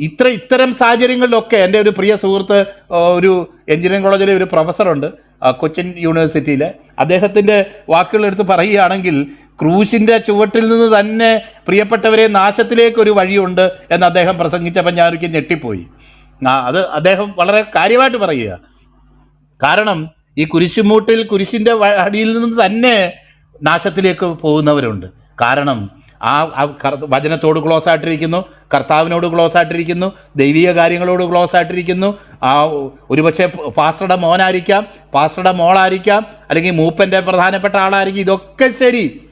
ഇത്ര ഇത്തരം സാഹചര്യങ്ങളിലൊക്കെ എന്റെ ഒരു പ്രിയ സുഹൃത്ത് ഒരു എഞ്ചിനീയറിംഗ് കോളേജിലെ ഒരു പ്രൊഫസറുണ്ട് കൊച്ചിൻ യൂണിവേഴ്സിറ്റിയിലെ. അദ്ദേഹത്തിന്റെ വാക്കുകൾ എടുത്ത് പറയുകയാണെങ്കിൽ ക്രൂശിന്റെ ചുവട്ടിൽ നിന്ന് തന്നെ പ്രിയപ്പെട്ടവരെ നാശത്തിലേക്ക് ഒരു വഴിയുണ്ട് എന്ന് അദ്ദേഹം പ്രസംഗിച്ചപ്പോൾ ഞാൻ ഒരിക്കൽ ഞെട്ടിപ്പോയി. അത് അദ്ദേഹം വളരെ കാര്യമായിട്ട് പറയുക. കാരണം ഈ കുരിശുമൂട്ടിൽ കുരിശിന്റെ അടിയിൽ നിന്ന് തന്നെ നാശത്തിലേക്ക് പോകുന്നവരുണ്ട്. കാരണം ആ വചനത്തോട് ക്ലോസ് ആയിട്ടിരിക്കുന്നു കർത്താവിനോട് ക്ലോസ് ആയിട്ടിരിക്കുന്നു ദൈവിക കാര്യങ്ങളോട് ക്ലോസ് ആയിട്ടിരിക്കുന്നു. ആ ഒരുപക്ഷെ പാസ്റ്ററുടെ മോനായിരിക്കാം പാസ്റ്ററുടെ മോളായിരിക്കാം അല്ലെങ്കിൽ മൂപ്പന്റെ പ്രധാനപ്പെട്ട ആളായിരിക്കും. ഇതൊക്കെ ശരി.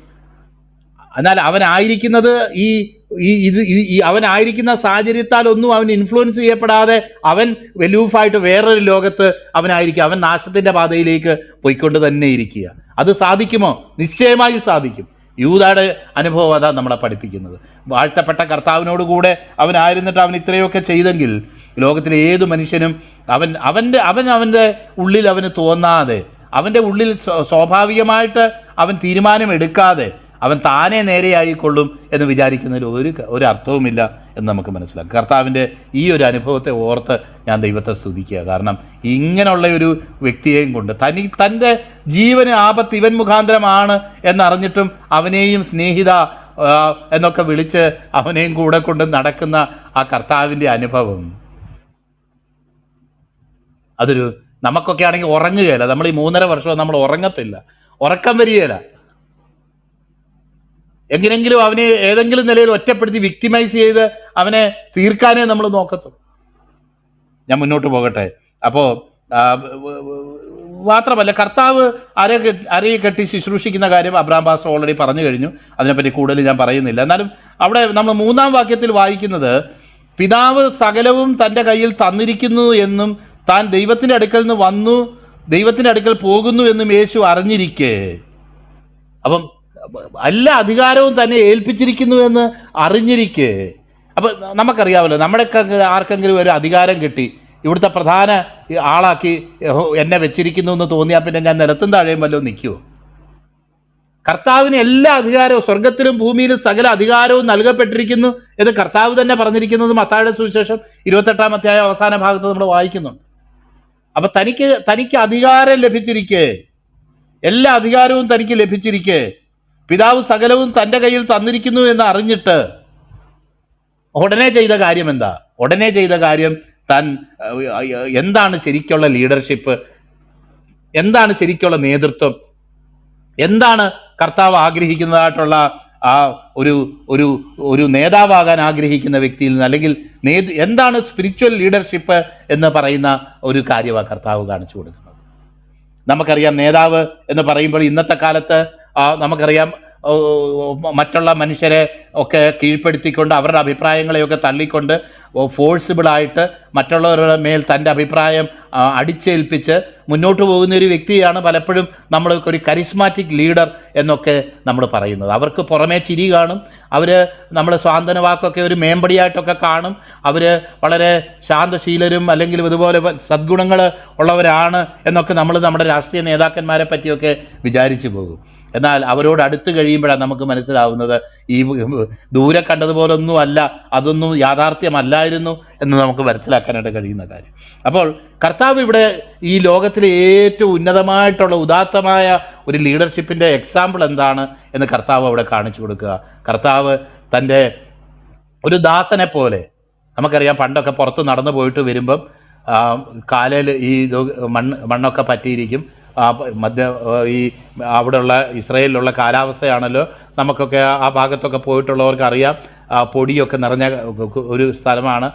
എന്നാൽ അവനായിരിക്കുന്നത് ഈ ഈ ഇത് ഈ- അവനായിരിക്കുന്ന സാഹചര്യത്താൽ ഒന്നും അവൻ ഇൻഫ്ലുവൻസ് ചെയ്യപ്പെടാതെ അവൻ വെലൂഫായിട്ട് വേറൊരു ലോകത്ത് അവനായിരിക്കും അവൻ നാശത്തിന്റെ പാതയിലേക്ക് പോയിക്കൊണ്ട് തന്നെ ഇരിക്കുക. അത് സാധിക്കുമോ? നിശ്ചയമായും സാധിക്കും. യൂതയുടെ അനുഭവം അതാ നമ്മളെ പഠിപ്പിക്കുന്നത്. വാഴ്ത്തപ്പെട്ട കർത്താവിനോട് കൂടെ അവനായിരുന്നിട്ട് അവൻ ഇത്രയൊക്കെ ചെയ്തെങ്കിൽ ലോകത്തിലെ ഏത് മനുഷ്യനും അവൻ അവന്റെ അവൻ അവന്റെ ഉള്ളിൽ അവന് തോന്നാതെ അവന്റെ ഉള്ളിൽ സ്വാഭാവികമായിട്ട് അവൻ തീരുമാനം എടുക്കാതെ അവൻ താനേ നേരെയായിക്കൊള്ളും എന്ന് വിചാരിക്കുന്നതിൽ ഒരു ഒരു അർത്ഥവുമില്ല എന്ന് നമുക്ക് മനസ്സിലാക്കാം. കർത്താവിന്റെ ഈ ഒരു അനുഭവത്തെ ഓർത്ത് ഞാൻ ദൈവത്തെ സ്തുതിക്കുക. കാരണം ഇങ്ങനെയുള്ള ഒരു വ്യക്തിയെയും കൊണ്ട് തനി തന്റെ ജീവന് ആപത്ത് ഇവൻ മുഖാന്തരമാണ് എന്നറിഞ്ഞിട്ടും അവനെയും സ്നേഹിത എന്നൊക്കെ വിളിച്ച് അവനെയും കൂടെ കൊണ്ട് നടക്കുന്ന ആ കർത്താവിന്റെ അനുഭവം. അതൊരു നമുക്കൊക്കെ ആണെങ്കിൽ ഉറങ്ങുകയില്ല. നമ്മൾ ഈ മൂന്നര വർഷം നമ്മൾ ഉറങ്ങത്തില്ല. ഉറക്കം വരികയില്ല. എങ്ങനെങ്കിലും അവനെ ഏതെങ്കിലും നിലയിൽ ഒറ്റപ്പെടുത്തി വിക്ടിമൈസ് ചെയ്ത് അവനെ തീർക്കാനേ നമ്മൾ നോക്കത്തുള്ളൂ. ഞാൻ മുന്നോട്ട് പോകട്ടെ. അപ്പോൾ മാത്രമല്ല കർത്താവ് അര അരയെ കെട്ടി ശുശ്രൂഷിക്കുന്ന കാര്യം അബ്രാം പാസ്റ്റർ ഓൾറെഡി പറഞ്ഞു കഴിഞ്ഞു. അതിനെപ്പറ്റി കൂടുതൽ ഞാൻ പറയുന്നില്ല. എന്നാലും അവിടെ നമ്മൾ മൂന്നാം വാക്യത്തിൽ വായിക്കുന്നത് പിതാവ് സകലവും തന്റെ കയ്യിൽ തന്നിരിക്കുന്നു എന്നും താൻ ദൈവത്തിന്റെ അടുക്കൽ നിന്ന് വന്നു ദൈവത്തിന്റെ അടുക്കൽ പോകുന്നു എന്നും യേശു അറിഞ്ഞിരിക്കേ. അപ്പം എല്ലാ അധികാരവും തന്നെ ഏൽപ്പിച്ചിരിക്കുന്നു എന്ന് അറിഞ്ഞിരിക്കെ. അപ്പം നമുക്കറിയാമല്ലോ നമ്മുടെയൊക്കെ ആർക്കെങ്കിലും ഒരു അധികാരം കിട്ടി ഇവിടുത്തെ പ്രധാന ആളാക്കി എന്നെ വെച്ചിരിക്കുന്നു എന്ന് തോന്നിയാൽ പിന്നെ ഞാൻ നിലത്തും താഴെയും വല്ലതും നിൽക്കുമോ കർത്താവിന് എല്ലാ അധികാരവും സ്വർഗത്തിലും ഭൂമിയിലും സകല അധികാരവും നൽകപ്പെട്ടിരിക്കുന്നു എന്ന് കർത്താവ് തന്നെ പറഞ്ഞിരിക്കുന്നത് മത്തായുടെ സുവിശേഷം ഇരുപത്തെട്ടാം അധ്യായ അവസാന ഭാഗത്ത് നമ്മൾ വായിക്കുന്നുണ്ട്. അപ്പൊ തനിക്ക് തനിക്ക് അധികാരം ലഭിച്ചിരിക്കെ. എല്ലാ അധികാരവും തനിക്ക് ലഭിച്ചിരിക്കെ. പിതാവ് സകലവും തന്റെ കയ്യിൽ തന്നിരിക്കുന്നു എന്ന് അറിഞ്ഞിട്ട് ഉടനെ ചെയ്ത കാര്യം എന്താ? ഉടനെ ചെയ്ത കാര്യം താൻ എന്താണ് ശരിക്കുള്ള ലീഡർഷിപ്പ്? എന്താണ് ശരിക്കുള്ള നേതൃത്വം? എന്താണ് കർത്താവ് ആഗ്രഹിക്കുന്നതായിട്ടുള്ള ആ ഒരു ഒരു ഒരു നേതാവാകാൻ ആഗ്രഹിക്കുന്ന വ്യക്തിയിൽ നിന്ന് അല്ലെങ്കിൽ നേതൃ എന്താണ് സ്പിരിച്വൽ ലീഡർഷിപ്പ് എന്ന് പറയുന്ന ഒരു കാര്യമാണ് കർത്താവ് കാണിച്ചു കൊടുക്കുന്നത്. നമുക്കറിയാം നേതാവ് എന്ന് പറയുമ്പോൾ ഇന്നത്തെ കാലത്ത് നമുക്കറിയാം മറ്റുള്ള മനുഷ്യരെ ഒക്കെ കീഴ്പ്പെടുത്തിക്കൊണ്ട് അവരുടെ അഭിപ്രായങ്ങളെയൊക്കെ തള്ളിക്കൊണ്ട് ഫോഴ്സിബിളായിട്ട് മറ്റുള്ളവരുടെ മേൽ തന്റെ അഭിപ്രായം അടിച്ചേൽപ്പിച്ച് മുന്നോട്ട് പോകുന്ന ഒരു വ്യക്തിയാണ് പലപ്പോഴും നമ്മൾ ഒരു കരിസ്മാറ്റിക് ലീഡർ എന്നൊക്കെ നമ്മൾ പറയുന്നത്. അവർക്ക് പുറമേ ചിരി കാണും അവർ നമ്മൾ സ്വാന്തനവാക്കൊക്കെ ഒരു മേമ്പടിയായിട്ടൊക്കെ കാണും അവർ വളരെ ശാന്തശീലരും അല്ലെങ്കിൽ ഇതുപോലെ സദ്ഗുണങ്ങൾ ഉള്ളവരാണ് എന്നൊക്കെ നമ്മൾ നമ്മുടെ രാഷ്ട്രീയ നേതാക്കന്മാരെ പറ്റിയൊക്കെ വിചാരിച്ചു പോകും. എന്നാൽ അവരോട് അടുത്ത് കഴിയുമ്പോഴാണ് നമുക്ക് മനസ്സിലാവുന്നത്. ഈ ദൂരെ കണ്ടതുപോലൊന്നും അല്ല അതൊന്നും യാഥാർത്ഥ്യമല്ലായിരുന്നു എന്ന് നമുക്ക് മനസ്സിലാക്കാനായിട്ട് കഴിയുന്ന കാര്യം. അപ്പോൾ കർത്താവ് ഇവിടെ ഈ ലോകത്തിലെ ഏറ്റവും ഉന്നതമായിട്ടുള്ള ഉദാത്തമായ ഒരു ലീഡർഷിപ്പിന്റെ എക്സാമ്പിൾ എന്താണ് എന്ന് കർത്താവ് അവിടെ കാണിച്ചു കൊടുക്കുക. കർത്താവ് തന്റെ ഒരു ദാസനെ പോലെ നമുക്കറിയാം പണ്ടൊക്കെ പുറത്ത് നടന്നു പോയിട്ട് വരുമ്പം കാലയിൽ ഈ മണ്ണ് മണ്ണൊക്കെ പറ്റിയിരിക്കും. മധ്യ ഈ അവിടെയുള്ള ഇസ്രയേലിലുള്ള കാലാവസ്ഥയാണല്ലോ. നമുക്കൊക്കെ ആ ഭാഗത്തൊക്കെ പോയിട്ടുള്ളവർക്ക് അറിയാം പൊടിയൊക്കെ നിറഞ്ഞ ഒരു സ്ഥലമാണ്.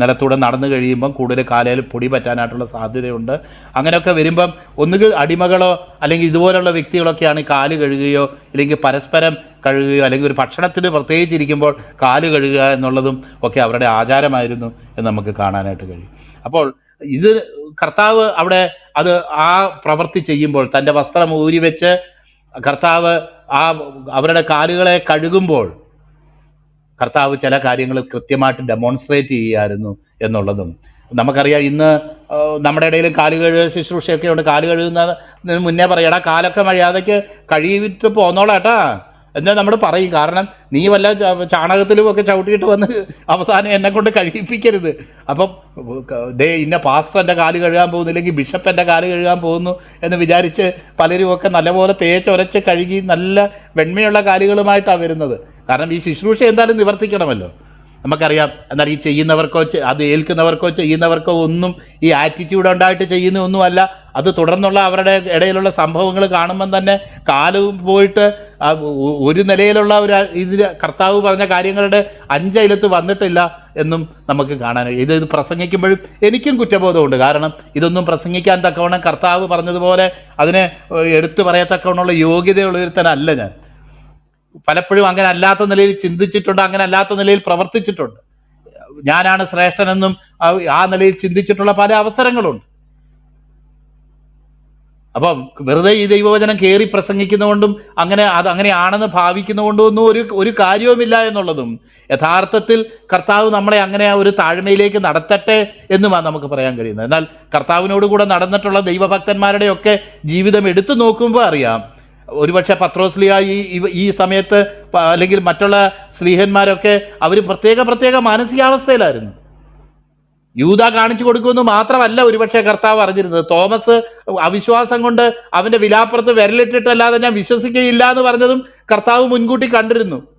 നിലത്തൂടെ നടന്നു കഴിയുമ്പം കൂടുതൽ കാലയിൽ പൊടി പറ്റാനായിട്ടുള്ള സാധ്യതയുണ്ട്. അങ്ങനെയൊക്കെ വരുമ്പം ഒന്നുകിൽ അടിമകളോ അല്ലെങ്കിൽ ഇതുപോലുള്ള വ്യക്തികളൊക്കെയാണ് ഈ കാൽ കഴുകുകയോ അല്ലെങ്കിൽ പരസ്പരം കഴുകുകയോ അല്ലെങ്കിൽ ഒരു ഭക്ഷണത്തിന് പ്രത്യേകിച്ച് ഇരിക്കുമ്പോൾ കാൽ കഴുകുക എന്നുള്ളതും ഒക്കെ അവരുടെ ആചാരമായിരുന്നു എന്ന് നമുക്ക് കാണാനായിട്ട് കഴിയും. അപ്പോൾ ഇത് കർത്താവ് അവിടെ അത് ആ പ്രവൃത്തി ചെയ്യുമ്പോൾ തന്റെ വസ്ത്രം ഊരി വെച്ച് കർത്താവ് ആ അവരുടെ കാലുകളെ കഴുകുമ്പോൾ കർത്താവ് ചില കാര്യങ്ങൾ കൃത്യമായിട്ട് ഡെമോൺസ്ട്രേറ്റ് ചെയ്യുമായിരുന്നു എന്നുള്ളതും. നമുക്കറിയാം ഇന്ന് നമ്മുടെ ഇടയിൽ കാൽ കഴുക ശുശ്രൂഷയൊക്കെ ഉണ്ട്. കാൽ കഴുകുന്നതിന് മുന്നേ പറയടാ കാലൊക്കെ മര്യാദയ്ക്ക് കഴുകിയിട്ട് പോന്നോളാട്ടാ എന്ന് നമ്മൾ പറയും. കാരണം നീ വല്ല ചാണകത്തിലും ഒക്കെ ചവിട്ടിയിട്ട് വന്ന് അവസാനം എന്നെ കൊണ്ട് കഴിപ്പിക്കരുത്. അപ്പം ദേ ഇന്ന പാസ്റ്റർ എന്റെ കാൽ കഴുകാൻ പോകുന്നില്ലെങ്കിൽ ബിഷപ്പ് എന്റെ കാൽ കഴുകാൻ പോകുന്നു എന്ന് വിചാരിച്ച് പലരും ഒക്കെ നല്ലപോലെ തേച്ചൊരച്ച് കഴുകി നല്ല വെണ്മയുള്ള കാലുകളുമായിട്ടാണ് വരുന്നത്. കാരണം ഈ ശുശ്രൂഷ എന്തായാലും നിവർത്തിക്കണമല്ലോ. നമുക്കറിയാം. എന്നാൽ ഈ ചെയ്യുന്നവർക്കോ അത് ഏൽക്കുന്നവർക്കോ ചെയ്യുന്നവർക്കോ ഒന്നും ഈ ആറ്റിറ്റ്യൂഡ് ഉണ്ടായിട്ട് ചെയ്യുന്ന ഒന്നുമല്ല. അത് തുടർന്നുള്ള അവരുടെ ഇടയിലുള്ള സംഭവങ്ങൾ കാണുമ്പം തന്നെ കാലവും പോയിട്ട് ഒരു നിലയിലുള്ള ഒരു ഇതിൽ കർത്താവ് പറഞ്ഞ കാര്യങ്ങളുടെ അഞ്ചയിലത്ത് വന്നിട്ടില്ല എന്നും നമുക്ക് കാണാൻ ഇത് ഇത് പ്രസംഗിക്കുമ്പോഴും എനിക്കും കുറ്റബോധമുണ്ട്. കാരണം ഇതൊന്നും പ്രസംഗിക്കാൻ തക്കവണ്ണം കർത്താവ് പറഞ്ഞതുപോലെ അതിനെ എടുത്തു പറയത്തക്കവണ്ണമുള്ള യോഗ്യതയുള്ളൊരുത്തനല്ല ഞാൻ. പലപ്പോഴും അങ്ങനെ അല്ലാത്ത നിലയിൽ ചിന്തിച്ചിട്ടുണ്ട് അങ്ങനെ അല്ലാത്ത നിലയിൽ പ്രവർത്തിച്ചിട്ടുണ്ട്. ഞാനാണ് ശ്രേഷ്ഠനെന്നും ആ- നിലയിൽ ചിന്തിച്ചിട്ടുള്ള പല അവസരങ്ങളുണ്ട്. അപ്പം വെറുതെ ഈ ദൈവവചനം കയറി പ്രസംഗിക്കുന്നതുകൊണ്ടും അങ്ങനെ അത് അങ്ങനെയാണെന്ന് ഭാവിക്കുന്നതുകൊണ്ടും ഒന്നും ഒരു ഒരു കാര്യവുമില്ല എന്നുള്ളതും യഥാർത്ഥത്തിൽ കർത്താവ് നമ്മളെ അങ്ങനെ ഒരു താഴ്മയിലേക്ക് നടത്തട്ടെ എന്നുമാണ് നമുക്ക് പറയാൻ കഴിയുന്നത്. എന്നാൽ കർത്താവിനോട് കൂടെ നടന്നിട്ടുള്ള ദൈവഭക്തന്മാരുടെയൊക്കെ ജീവിതം എടുത്തു നോക്കുമ്പോൾ അറിയാം ഒരുപക്ഷെ പത്രോസ്ലിയ ഈ ഈ സമയത്ത് അല്ലെങ്കിൽ മറ്റുള്ള സ്ലീഹന്മാരൊക്കെ അവർ പ്രത്യേക പ്രത്യേക മാനസികാവസ്ഥയിലായിരുന്നു. യൂത കാണിച്ചു കൊടുക്കുമെന്ന് മാത്രമല്ല ഒരുപക്ഷെ കർത്താവ് അറിഞ്ഞിരുന്നത്. തോമസ് അവിശ്വാസം കൊണ്ട് അവന്റെ വിലാപ്പുറത്ത് വിരലിട്ടിട്ടല്ലാതെ ഞാൻ വിശ്വസിക്കുകയില്ല എന്ന് പറഞ്ഞതും കർത്താവ് മുൻകൂട്ടി കണ്ടിരുന്നു.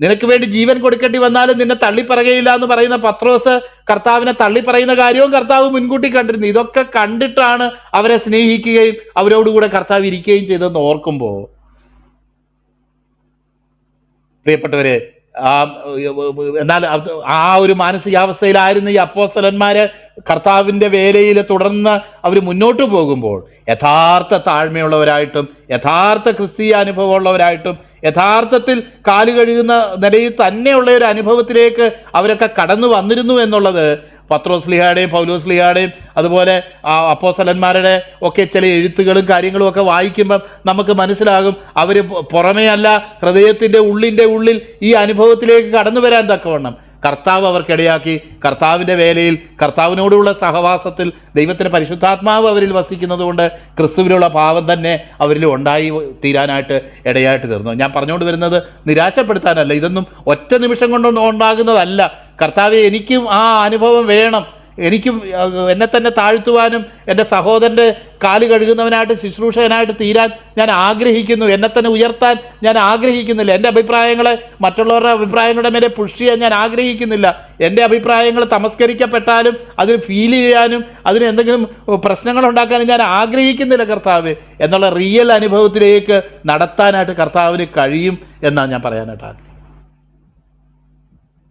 നിനക്ക് വേണ്ടി ജീവൻ കൊടുക്കേണ്ടി വന്നാലും നിന്നെ തള്ളിപ്പറയുകയില്ല എന്ന് പറയുന്ന പത്രോസ് കർത്താവിനെ തള്ളിപ്പറയുന്ന കാര്യവും കർത്താവ് മുൻകൂട്ടി കണ്ടിരുന്നു. ഇതൊക്കെ കണ്ടിട്ടാണ് അവരെ സ്നേഹിക്കുകയും അവരോടുകൂടെ കർത്താവ് ഇരിക്കുകയും ചെയ്തതെന്ന് ഓർക്കുമ്പോൾ പ്രിയപ്പെട്ടവരെ എന്നാൽ ആ ഒരു മാനസികാവസ്ഥയിലായിരുന്നു ഈ അപ്പോസ്തലന്മാര് കർത്താവിന്റെ വേലയിൽ തുടർന്ന് അവർ മുന്നോട്ട് പോകുമ്പോൾ യഥാർത്ഥ താഴ്മയുള്ളവരായിട്ടും യഥാർത്ഥ ക്രിസ്തീയ അനുഭവമുള്ളവരായിട്ടും യഥാർത്ഥത്തിൽ കാൽ കഴുകുന്ന നിലയിൽ തന്നെയുള്ള ഒരു അനുഭവത്തിലേക്ക് അവരൊക്കെ കടന്നു വന്നിരുന്നു എന്നുള്ളത് പത്രോസ് ലിഹായുടെയും പൗലോസ് പൗലോസ്ലിഹയുടെയും അതുപോലെ അപ്പോസലന്മാരുടെ ഒക്കെ ചില എഴുത്തുകളും കാര്യങ്ങളും ഒക്കെ വായിക്കുമ്പം നമുക്ക് മനസ്സിലാകും അവർ പുറമേ അല്ല ഹൃദയത്തിന്റെ ഉള്ളിന്റെ ഉള്ളിൽ ഈ അനുഭവത്തിലേക്ക് കടന്നു വരാൻ തക്കവണ്ണം. കർത്താവ് അവർക്കിടയാക്കി. കർത്താവിന്റെ വേലയിൽ കർത്താവിനോടുള്ള സഹവാസത്തിൽ ദൈവത്തിന്റെ പരിശുദ്ധാത്മാവ് അവരിൽ വസിക്കുന്നതുകൊണ്ട് ക്രിസ്തുവിലുള്ള ഭാവം തന്നെ അവരിൽ ഉണ്ടായി തീരാനായിട്ട് ഇടയായിട്ട് തീർന്നു. ഞാൻ പറഞ്ഞുകൊണ്ട് വരുന്നത് നിരാശപ്പെടുത്താനല്ല. ഇതൊന്നും ഒറ്റ നിമിഷം കൊണ്ടൊന്നും ഉണ്ടാകുന്നതല്ല. കർത്താവെ എനിക്കും ആ അനുഭവം വേണം. എനിക്കും എന്നെ തന്നെ താഴ്ത്തുവാനും എന്റെ സഹോദരന്റെ കാൽ കഴുകുന്നവനായിട്ട് ശുശ്രൂഷകനായിട്ട് തീരാൻ ഞാൻ ആഗ്രഹിക്കുന്നു. എന്നെ തന്നെ ഉയർത്താൻ ഞാൻ ആഗ്രഹിക്കുന്നില്ല. എന്റെ അഭിപ്രായങ്ങളെ മറ്റുള്ളവരുടെ അഭിപ്രായങ്ങളുടെ മേലെ പുഷ് ചെയ്യാൻ ഞാൻ ആഗ്രഹിക്കുന്നില്ല. എന്റെ അഭിപ്രായങ്ങൾ തമസ്കരിക്കപ്പെട്ടാലും അതിന് ഫീൽ ചെയ്യാനും അതിന് എന്തെങ്കിലും പ്രശ്നങ്ങൾ ഉണ്ടാക്കാനും ഞാൻ ആഗ്രഹിക്കുന്നില്ല കർത്താവ്. എന്നുള്ള റിയൽ അനുഭവത്തിലേക്ക് നടത്താനായിട്ട് കർത്താവിന് കഴിയും എന്നാണ് ഞാൻ പറയാനായിട്ട്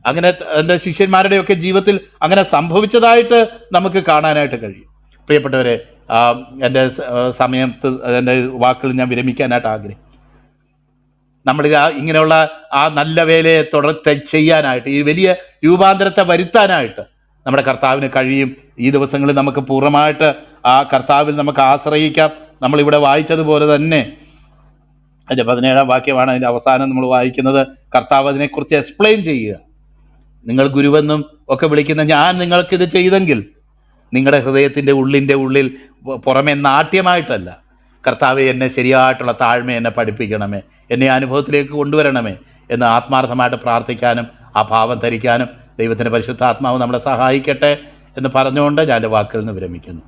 അങ്ങനെ എന്റെ ശിഷ്യന്മാരുടെയൊക്കെ ജീവിതത്തിൽ അങ്ങനെ സംഭവിച്ചതായിട്ട് നമുക്ക് കാണാനായിട്ട് കഴിയും. പ്രിയപ്പെട്ടവരെ എന്റെ സമയത്ത് എന്റെ വാക്കുകൾ ഞാൻ വിരമിക്കാനായിട്ട് ആഗ്രഹിക്കും നമ്മൾ ഇങ്ങനെയുള്ള ആ നല്ല വേലയെ തുടർ ചെയ്യാനായിട്ട് ഈ വലിയ രൂപാന്തരത്തെ വരുത്താനായിട്ട് നമ്മുടെ കർത്താവിന് കഴിയും. ഈ ദിവസങ്ങളിൽ നമുക്ക് പൂർണമായിട്ട് ആ കർത്താവിൽ നമുക്ക് ആശ്രയിക്കാം. നമ്മളിവിടെ വായിച്ചതുപോലെ തന്നെ അതിന്റെ പതിനേഴാം വാക്യമാണ് അതിന്റെ അവസാനം നമ്മൾ വായിക്കുന്നത്. കർത്താവ് അതിനെക്കുറിച്ച് എക്സ്പ്ലെയിൻ ചെയ്യുക. നിങ്ങൾ ഗുരുവെന്നും ഒക്കെ വിളിക്കുന്ന ഞാൻ നിങ്ങൾക്കിത് ചെയ്തെങ്കിൽ നിങ്ങളുടെ ഹൃദയത്തിന്റെ ഉള്ളിന്റെ ഉള്ളിൽ പുറമെ നാട്യമായിട്ടല്ല. കർത്താവ് എന്നെ ശരിയായിട്ടുള്ള താഴ്മ എന്നെ പഠിപ്പിക്കണമേ. എന്നെ അനുഭവത്തിലേക്ക് കൊണ്ടുവരണമേ എന്ന് ആത്മാർത്ഥമായിട്ട് പ്രാർത്ഥിക്കാനും ആ ഭാവം ധരിക്കാനും ദൈവത്തിന്റെ പരിശുദ്ധ ആത്മാവ് നമ്മളെ സഹായിക്കട്ടെ എന്ന് പറഞ്ഞുകൊണ്ട് ഞാൻ എന്റെ വാക്കിൽ നിന്ന് വിരമിക്കുന്നു.